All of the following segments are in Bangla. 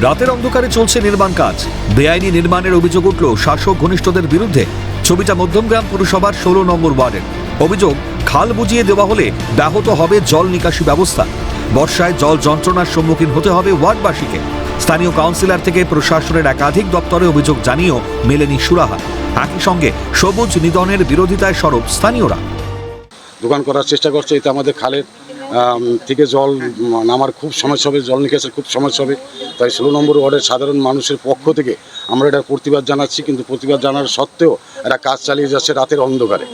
রাতের অন্ধকারে চলছে নির্মাণ কাজ। বেআইনি নির্মাণের অভিযোগ উঠল শাসক ঘনিষ্ঠদের বিরুদ্ধে। ছবিটা মধ্যমগ্রাম পুরসভার ষোলো নম্বর ওয়ার্ডের। অভিযোগ, খাল বুঝিয়ে দেওয়া হলে ব্যাহত হবে জল নিকাশি ব্যবস্থা। বর্ষায় জল যন্ত্রণার সম্মুখীন হতে হবে ওয়ার্ডবাসীকে। স্থানীয় কাউন্সিলর থেকে প্রশাসনের একাধিক দপ্তরে অভিযোগ জানিয়েও মেলেনি সুরাহা। একই সঙ্গে সবুজ নিধনের বিরোধিতায় সরব স্থানীয়রা। দোকান করার চেষ্টা করছে, এতে আমাদের খালের থেকে জল নামার খুব সমস্যা হবে, জল নিকাশের খুব সমস্যা হবে। তাই ষোলো নম্বর ওয়ার্ডের সাধারণ মানুষের পক্ষ থেকে আমরা এটা প্রতিবাদ জানাচ্ছি, কিন্তু প্রতিবাদ জানার সত্ত্বেও এরা কাজ চালিয়ে যাচ্ছে রাতের অন্ধকারে।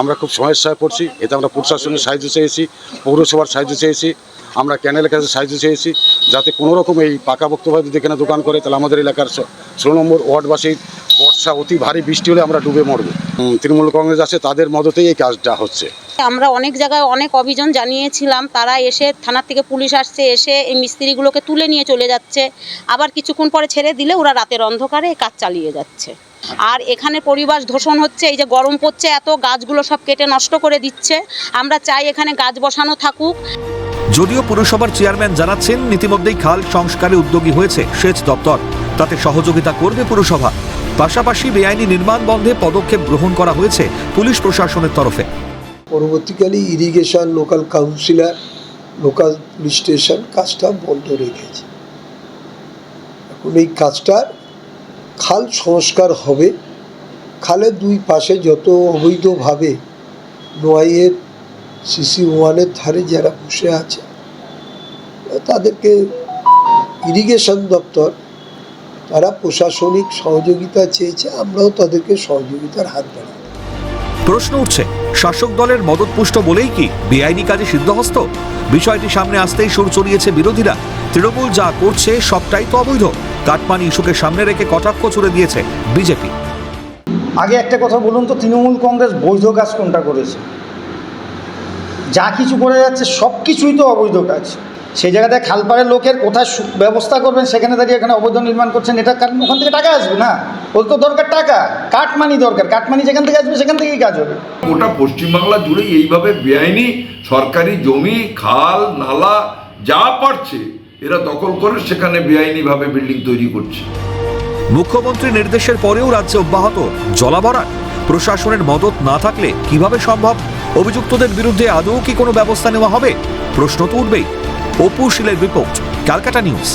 আমরা খুব সমস্যায় পড়ছি, এতে আমরা প্রশাসনের সাহায্য চেয়েছি, পৌরসভার সাহায্য চেয়েছি, আমরা ক্যানেলের কাছে সাহায্য চেয়েছি, যাতে কোনো রকম এই পাকাপোক্তভাবে যদি এখানে দোকান করে, তাহলে আমাদের এলাকার ষোলো নম্বর ওয়ার্ডবাসীর বর্ষা অতি ভারী বৃষ্টি হলে আমরা ডুবে মরবো। তৃণমূল কংগ্রেস আছে, তাদের মদতেই এই কাজটা হচ্ছে। আমরা অনেক জায়গায় অনেক অভিযান জানিয়েছিলাম। তারা এসে থানার থেকে পুলিশ আসছে, এসে এই মিস্ত্রিগুলোকে তুলে নিয়ে চলে যাচ্ছে। আবার কিছুক্ষণ পরে ছেড়ে দিলে ওরা রাতের অন্ধকারে কাজ চালিয়ে যাচ্ছে। আর এখানে পরিবেশ দূষণ হচ্ছে, এই যে গরম পড়ছে, এত গাছগুলো সব কেটে নষ্ট করে দিচ্ছে। আমরা চাই এখানে গাছ বসানো থাকুক। যদিও পুরসভার চেয়ারম্যান জানাচ্ছেন, ইতিমধ্যেই খাল সংস্কারে উদ্যোগী হয়েছে সেচ দপ্তর। তাতে সহযোগিতা করবে পুরসভা। পাশাপাশি বেআইনি নির্মাণ বন্ধে পদক্ষেপ গ্রহণ করা হয়েছে পুলিশ প্রশাসনের তরফে। পরবর্তীকালে irrigation local councillor local police station কাজটা বন্ধ রেখেছে এখন এই কাজটার খাল সংস্কার হবে। খালের দুই পাশে যত অবৈধভাবে নোয়াইয়ের সিসি ওয়ানের ধারে যারা বসে আছে, তাদেরকে ইরিগেশন দপ্তর, তারা প্রশাসনিক সহযোগিতা চেয়েছে, আমরাও তাদেরকে সহযোগিতার হাত বাড়াই প্রশ্ন উঠছে, শাসক দলের মদতপুষ্ট বলেই কি বেআইনি কাজে সিদ্ধহস্ত? বিষয়টি সামনে আসতেই সুর চড়িয়েছে বিরোধীরা। তৃণমূল যা করছে সবটাই তো অবৈধ। কাটমানি ইস্যুকে সামনে রেখে কটাক্ষ ছুড়ে দিয়েছে বিজেপি। আগে একটা কথা বলুন তো, তৃণমূল কংগ্রেস বৈধ কাজ কোনটা করেছে? যা কিছু করে যাচ্ছে সব কিছুই তো অবৈধ কাজ। সেই জায়গাতে খালপাড়ের লোকের কোথায় সু- ব্যবস্থা করবেন সেখানে দাঁড়িয়ে এখানে অবৈধ নির্মাণ করছেন এটা কারণ ওখান থেকে টাকা আসবে না? ওর তো দরকার টাকা। কাটমানি দরকার। কাটমানি যেখান থেকে আসবে সেখান থেকেই কাজ হবে। গোটা পশ্চিমবাংলা জুড়ে এইভাবে বেআইনি সরকারি জমি খাল নালা যা পারছে এরা দখল করে সেখানে বেআইনিভাবে বিল্ডিং তৈরি করছে। মুখ্যমন্ত্রীর নির্দেশের পরেও রাজ্যে অব্যাহত জলাভরাট প্রশাসনের মদত না থাকলে কীভাবে সম্ভব? অভিযুক্তদের বিরুদ্ধে আদৌ কি কোনো ব্যবস্থা নেওয়া হবে? প্রশ্ন তো উঠবেই। অপু শিলের রিপোর্ট ক্যালকাটা নিউজ।